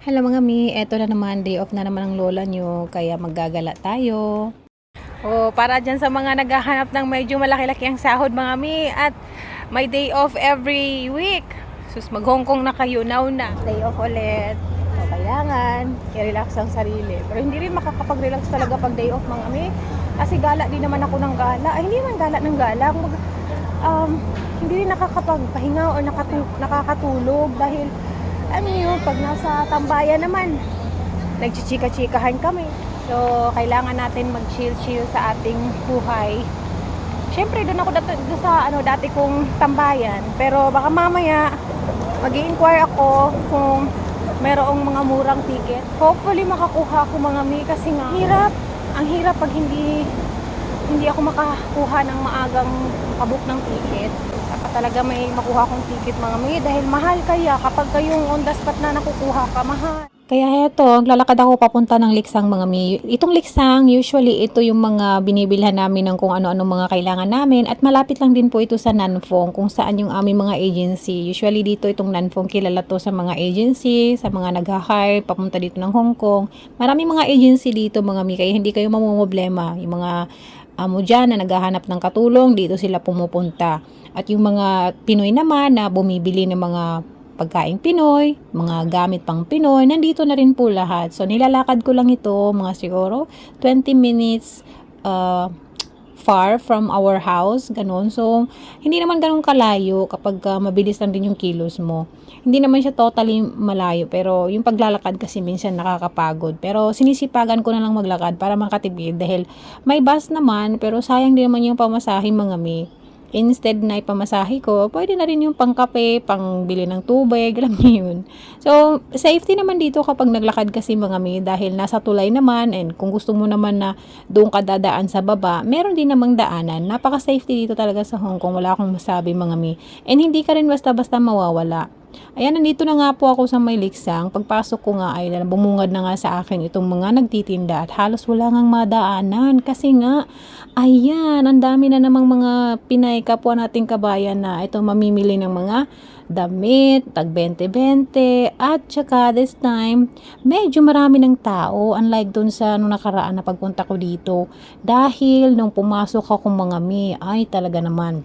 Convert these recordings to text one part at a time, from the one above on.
Hello mga mi, eto na naman, day off na naman ng lola nyo, kaya maggagala tayo. Oh, para dyan sa mga naghahanap ng medyo malaki-laki ang sahod mga mi, at may day off every week. Sus, mag-Hong Kong na kayo, now na. Day off ulit. So, kailangan, i-relax ang sarili. Pero hindi rin makakapag-relax talaga pag day off mga mi. Kasi gala din naman ako ng gala. Ay, hindi man gala ng gala. Kumbaga, um, hindi rin nakakapagpahinga o nakatu- nakakatulog dahil ano yun, pag nasa tambayan naman, nagchichika-chikahan kami. So, kailangan natin mag-chill-chill sa ating buhay. Siyempre, doon ako dati, doon sa ano, dati kong tambayan. Pero baka mamaya, mag inquire ako kung merong mga murang ticket. Hopefully, makakuha ako mga mi kasi nga, hirap. Ang hirap pag hindi hindi ako makakuha ng maagang kabook ng ticket. Talaga may makuha akong ticket mga may dahil mahal kaya kapag kayong on the spot na nakukuha ka, mahal. Kaya heto, lalakad ako papunta ng Liksang mga mi. Itong Liksang, usually ito yung mga binibilhan namin ng kung ano-ano mga kailangan namin at malapit lang din po ito sa Nanfong kung saan yung aming mga agency. Usually dito itong Nanfong kilala to sa mga agency, sa mga nag-hire, papunta dito ng Hong Kong. Maraming mga agency dito mga mi, kaya hindi kayo mamumblema. Yung mga amo dyan na naghahanap ng katulong, dito sila pumupunta. At yung mga Pinoy naman na bumibili ng mga pagkaing Pinoy, mga gamit pang Pinoy, nandito na rin po lahat. So, nilalakad ko lang ito, mga siguro 20 minutes uh, far from our house, ganun. So, hindi naman ganun kalayo kapag uh, mabilis lang din yung kilos mo. Hindi naman siya totally malayo, pero yung paglalakad kasi minsan nakakapagod. Pero sinisipagan ko na lang maglakad para makatipid dahil may bus naman, pero sayang din naman yung pamasahe mga mi instead na ipamasahe ko, pwede na rin yung pangkape, pangbili ng tubig, alam niyo yun. So, safety naman dito kapag naglakad kasi mga mi dahil nasa tulay naman and kung gusto mo naman na doon ka dadaan sa baba, meron din namang daanan. Napaka-safety dito talaga sa Hong Kong, wala akong masabi mga mi. And hindi ka rin basta-basta mawawala. Ayan, nandito na nga po ako sa may liksang. Pagpasok ko nga ay bumungad na nga sa akin itong mga nagtitinda at halos wala ngang madaanan kasi nga, ayan, ang dami na namang mga Pinay kapwa nating kabayan na ito mamimili ng mga damit, tag 20-20, at saka this time, medyo marami ng tao, unlike dun sa nung nakaraan na pagpunta ko dito. Dahil nung pumasok ako mga mi, ay talaga naman,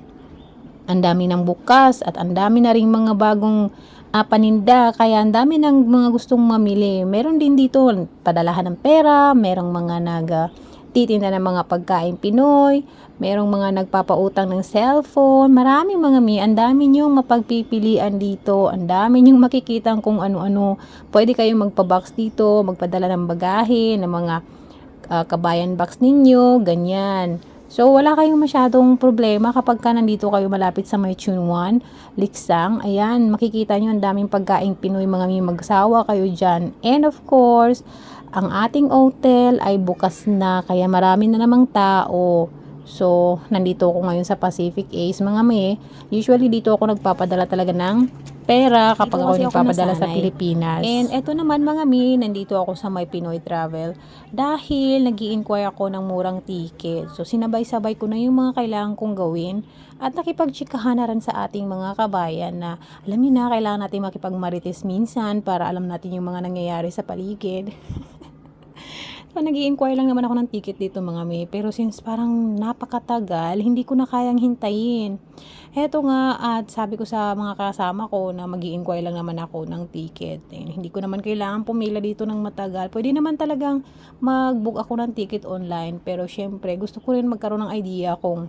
ang dami ng bukas at ang dami na ring mga bagong uh, paninda kaya ang dami ng mga gustong mamili meron din dito padalahan ng pera merong mga nag uh, titinda ng mga pagkain Pinoy merong mga nagpapautang ng cellphone maraming mga mi ang dami niyong mapagpipilian dito ang dami niyong makikita kung ano-ano pwede kayong magpa-box dito magpadala ng bagahe ng mga uh, kabayan box ninyo ganyan So, wala kayong masyadong problema kapag ka nandito kayo malapit sa may 1, Liksang. Ayan, makikita nyo ang daming pagkaing Pinoy mga may magsawa kayo dyan. And of course, ang ating hotel ay bukas na kaya marami na namang tao. So, nandito ako ngayon sa Pacific Ace mga may. Usually dito ako nagpapadala talaga ng pera kapag ako nagpapadala sa Pilipinas. And eto naman mga mi, nandito ako sa may Pinoy Travel dahil nag inquire ako ng murang ticket. So, sinabay-sabay ko na yung mga kailangan kong gawin at nakipagtsikahan na rin sa ating mga kabayan na alam niyo na, kailangan natin makipagmarites minsan para alam natin yung mga nangyayari sa paligid. So, nag inquire lang naman ako ng ticket dito mga may. Pero since parang napakatagal, hindi ko na kayang hintayin. Heto nga, at sabi ko sa mga kasama ko na mag inquire lang naman ako ng ticket. Eh, hindi ko naman kailangan pumila dito ng matagal. Pwede naman talagang mag-book ako ng ticket online. Pero syempre, gusto ko rin magkaroon ng idea kung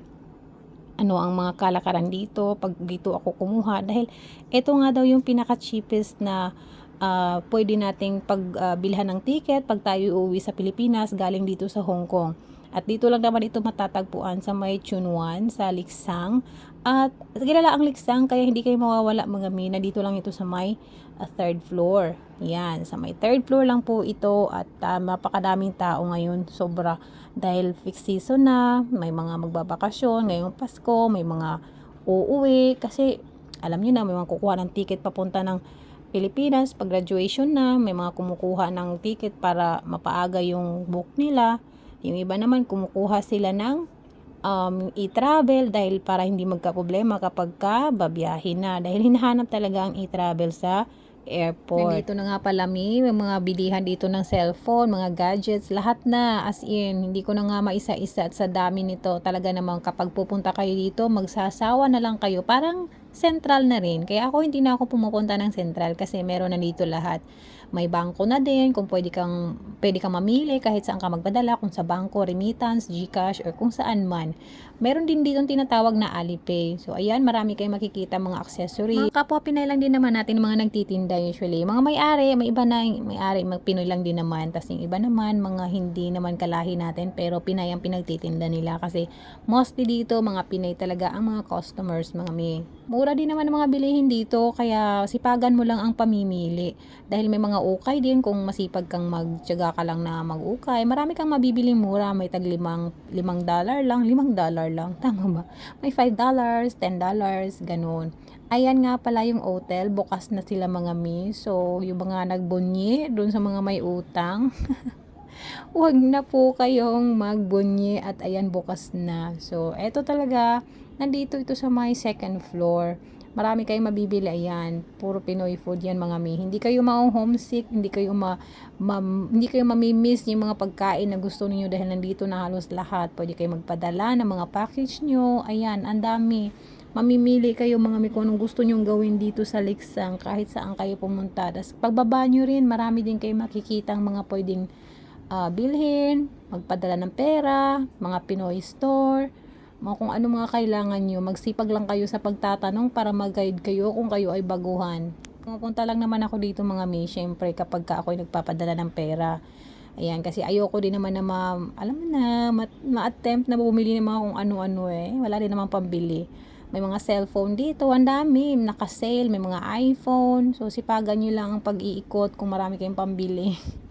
ano ang mga kalakaran dito pag dito ako kumuha dahil ito nga daw yung pinaka cheapest na uh, pwede nating pagbilhan uh, ng ticket pag tayo uuwi sa Pilipinas galing dito sa Hong Kong. At dito lang naman ito matatagpuan sa may Chunwan, sa Liksang. At kilala ang Liksang kaya hindi kayo mawawala mga mina. Dito lang ito sa may uh, third floor. Yan, sa may third floor lang po ito at uh, mapakadaming tao ngayon. Sobra dahil fixed season na, may mga magbabakasyon, ngayong Pasko, may mga uuwi. Kasi alam niyo na, may mga kukuha ng ticket papunta ng Pilipinas, pag graduation na, may mga kumukuha ng ticket para mapaaga yung book nila. Yung iba naman, kumukuha sila ng um, e-travel dahil para hindi magka-problema kapag ka babiyahin na. Dahil hinahanap talaga ang e-travel sa airport. Nandito na nga pala mi, may mga bilihan dito ng cellphone, mga gadgets, lahat na as in, hindi ko na nga maisa-isa at sa dami nito. Talaga namang kapag pupunta kayo dito, magsasawa na lang kayo. Parang central na rin. Kaya ako hindi na ako pumupunta ng central kasi meron na dito lahat. May bangko na din kung pwede kang pwede kang mamili kahit saan ka magpadala kung sa bangko, remittance, GCash or kung saan man. Meron din dito tinatawag na Alipay. So ayan, marami kayong makikita mga accessory. Mga kapwa Pinay lang din naman natin mga nagtitinda usually. Mga may-ari, may iba na may-ari, mag Pinoy lang din naman. Tapos yung iba naman, mga hindi naman kalahi natin pero Pinay ang pinagtitinda nila kasi mostly dito mga Pinay talaga ang mga customers, mga may. Mura din naman ang mga bilihin dito kaya sipagan mo lang ang pamimili. Dahil may mga ukay din kung masipag kang magtyaga ka lang na mag-ukay. Marami kang mabibiling mura. May tag limang, limang dollar lang, limang dollar lang. Tama ba? May 5 dollars, 10 dollars, ganun. Ayan nga pala yung hotel, bukas na sila mga mi. So, yung mga nagbunyi dun sa mga may utang. Huwag na po kayong magbunyi at ayan bukas na. So, eto talaga, nandito ito sa my second floor. Marami kayong mabibili, ayan. Puro Pinoy food yan mga mi. Hindi kayo ma-homesick, hindi kayo ma, ma hindi kayo mamimiss yung mga pagkain na gusto niyo dahil nandito na halos lahat. Pwede kayo magpadala ng mga package nyo. Ayan, ang dami. Mamimili kayo mga mi kung anong gusto nyong gawin dito sa Liksang kahit saan kayo pumunta. Tapos pagbaba nyo rin, marami din kayo makikitang mga pwedeng ah, bilhin, magpadala ng pera, mga Pinoy store, mga kung ano mga kailangan nyo. Magsipag lang kayo sa pagtatanong para mag-guide kayo kung kayo ay baguhan. Pumunta lang naman ako dito mga mi, syempre kapag ka ako ay nagpapadala ng pera. Ayan, kasi ayoko din naman na ma, alam mo na, ma- ma-attempt na bumili ng mga kung ano-ano eh. Wala din naman pambili. May mga cellphone dito, ang dami, naka-sale, may mga iPhone. So, sipagan nyo lang ang pag-iikot kung marami kayong pambili.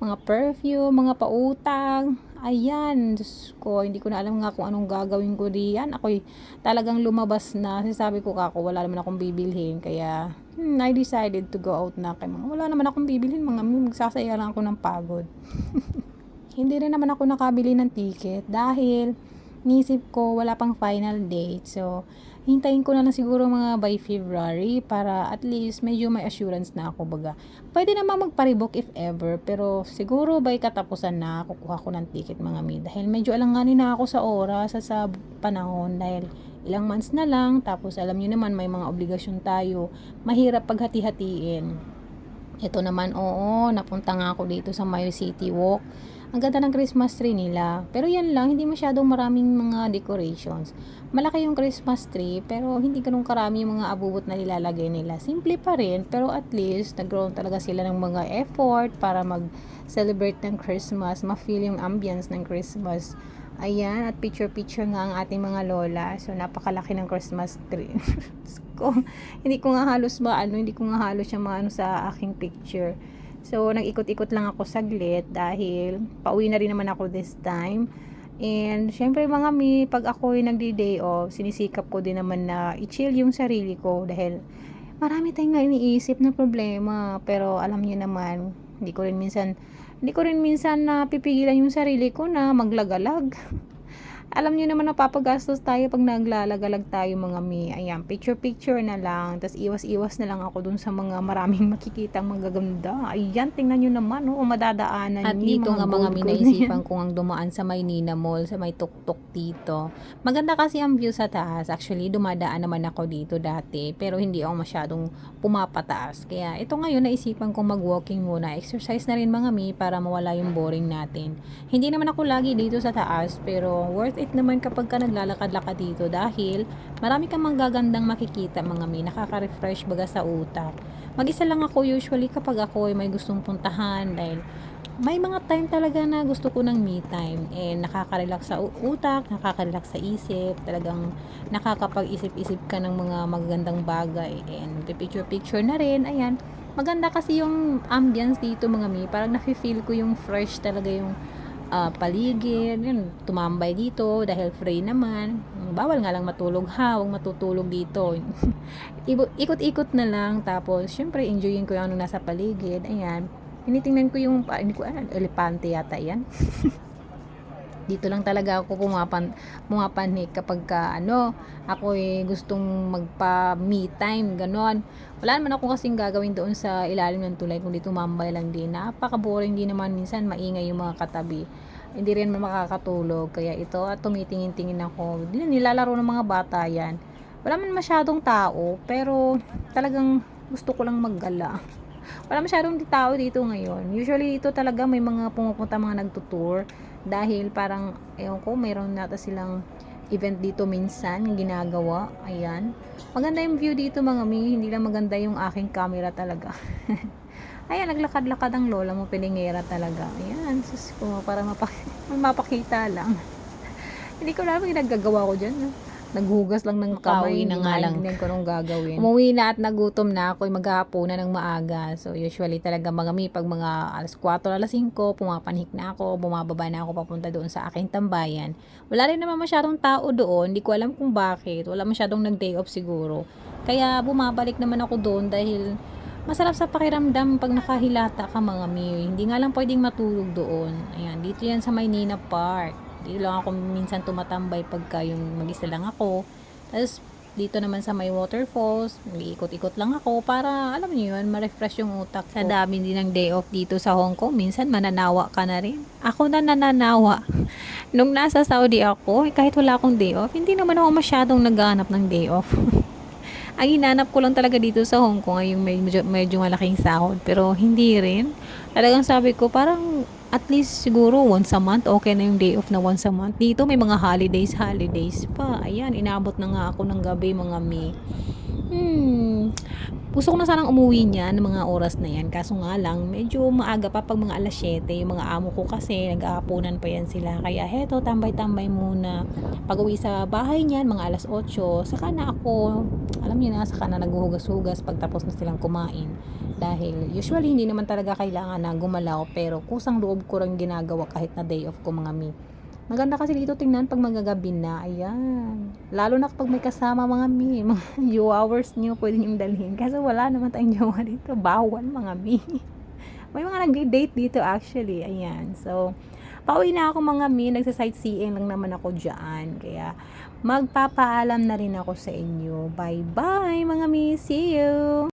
mga perfume, mga pautang. Ayan, Diyos ko, hindi ko na alam nga kung anong gagawin ko diyan. Ako'y talagang lumabas na. Sabi ko kako, wala naman akong bibilhin. Kaya, hmm, I decided to go out na. Mga, wala naman akong bibilhin. Mga magsasaya lang ako ng pagod. hindi rin naman ako nakabili ng ticket dahil nisip ko wala pang final date. So, hintayin ko na lang siguro mga by February para at least medyo may assurance na ako baga. Pwede naman magparebook if ever, pero siguro by katapusan na kukuha ko ng ticket mga mi. Dahil medyo alanganin na ako sa oras sa, sa panahon dahil ilang months na lang tapos alam niyo naman may mga obligasyon tayo. Mahirap paghati-hatiin. Ito naman, oo, napunta nga ako dito sa Mayo City Walk. Ang ganda ng Christmas tree nila. Pero yan lang, hindi masyadong maraming mga decorations. Malaki yung Christmas tree, pero hindi ganun karami yung mga abubot na nilalagay nila. Simple pa rin, pero at least, nagkaroon talaga sila ng mga effort para mag-celebrate ng Christmas, ma-feel yung ambience ng Christmas. Ayan, at picture-picture nga ang ating mga lola. So, napakalaki ng Christmas tree. Ko, hindi ko nga halos ba, ano, hindi ko nga halos yung maano sa aking picture. So, nag-ikot-ikot lang ako saglit dahil pauwi na rin naman ako this time. And, syempre mga mi, pag ako ay nagdi-day off, sinisikap ko din naman na i-chill yung sarili ko dahil marami tayong iniisip na problema. Pero, alam niyo naman, hindi ko rin minsan, hindi ko rin minsan na pipigilan yung sarili ko na maglagalag. Alam niyo naman napapagastos tayo pag naglalagalag tayo mga mi. Ayan, picture-picture na lang. Tapos iwas-iwas na lang ako dun sa mga maraming makikitang magaganda. Ayan, tingnan niyo naman, oh, madadaanan At niyo, dito nga mga gold mi naisipan kong ang dumaan sa Maynina Mall, sa may tuktok dito. Maganda kasi ang view sa taas. Actually, dumadaan naman ako dito dati, pero hindi ako masyadong pumapataas. Kaya ito ngayon naisipan kong mag-walking muna. Exercise na rin mga mi para mawala yung boring natin. Hindi naman ako lagi dito sa taas, pero worth it naman kapag ka naglalakad-lakad dito dahil marami kang magagandang makikita mga mi. Nakaka-refresh baga sa utak. Mag-isa lang ako usually kapag ako ay may gustong puntahan dahil may mga time talaga na gusto ko ng me time and nakaka-relax sa utak, nakaka-relax sa isip, talagang nakakapag-isip-isip ka ng mga magagandang bagay and picture-picture na rin, ayan. Maganda kasi yung ambience dito mga mi, parang nafe-feel ko yung fresh talaga yung ah, paligid, yun, tumambay dito dahil free naman. Bawal nga lang matulog ha, huwag matutulog dito. Ikot-ikot na lang, tapos syempre enjoyin ko yung ano nasa paligid, ayan. Tinitingnan ko yung, ah, hindi ko alam, elepante yata yan. dito lang talaga ako pumapan pumapanik kapag ka, ano ako eh gustong magpa me time ganon. Wala naman ako kasing gagawin doon sa ilalim ng tulay kundi tumambay lang din. Napaka boring din naman minsan maingay yung mga katabi. Hindi rin makakatulog kaya ito at tumitingin-tingin ako. Di na nilalaro ng mga bata yan. Wala man masyadong tao pero talagang gusto ko lang maggala wala masyadong tao dito ngayon. Usually dito talaga may mga pumupunta mga nagtutour. Dahil parang ewan ko mayroon nata silang event dito minsan ginagawa. Ayan. Maganda yung view dito mga mi. Hindi lang maganda yung aking camera talaga. Ayan naglakad-lakad ang lola mo pilingera talaga. Ayan sus ko para mapak mapakita lang. Hindi ko alam yung naggagawa ko dyan no? Naghugas lang ng kamay Makauwi na nga lang. hindi ko anong gagawin. Umuwi na at nagutom na ako maghapon na ng maaga. So usually talaga mga mi pag mga alas 4 alas 5 pumapanhik na ako bumababa na ako papunta doon sa aking tambayan. Wala rin naman masyadong tao doon hindi ko alam kung bakit. Wala masyadong nag day off siguro. Kaya bumabalik naman ako doon dahil masarap sa pakiramdam pag nakahilata ka mga mi hindi nga lang pwedeng matulog doon. Ayan dito yan sa Maynina Park dito lang ako minsan tumatambay pagka yung mag-isa lang ako tapos dito naman sa may waterfalls, ikot-ikot lang ako para, alam niyo yun, ma-refresh yung utak ko. Sa dami din ng day off dito sa Hong Kong, minsan mananawa ka na rin. Ako na nananawa. Nung nasa Saudi ako, eh, kahit wala akong day off, hindi naman ako masyadong naghahanap ng day off. Ang hinanap ko lang talaga dito sa Hong Kong ay yung medyo, medyo malaking sahod. Pero hindi rin. Talagang sabi ko, parang at least siguro once a month, okay na yung day off na once a month. Dito may mga holidays, holidays pa. Ayan, inabot na nga ako ng gabi mga May. Gusto ko na sanang umuwi niya ng mga oras na yan. Kaso nga lang, medyo maaga pa pag mga alas 7. Yung mga amo ko kasi, nag-aapunan pa yan sila. Kaya heto, tambay-tambay muna. Pag uwi sa bahay niyan, mga alas 8, saka na ako, alam niyo na, saka na naghuhugas-hugas pag tapos na silang kumain. Dahil usually hindi naman talaga kailangan na gumalaw pero kusang loob ko rin ginagawa kahit na day off ko mga mi. Maganda kasi dito tingnan pag magagabi na. Ayan. Lalo na kapag may kasama mga mi. Mga hours niyo pwede niyong dalhin. Kasi wala naman tayong jowa dito. Bawal mga mi. May mga nag-date dito actually. Ayan. So, pauwi na ako mga mi. Nagsa-sightseeing lang naman ako dyan. Kaya, magpapaalam na rin ako sa inyo. Bye-bye mga mi. See you!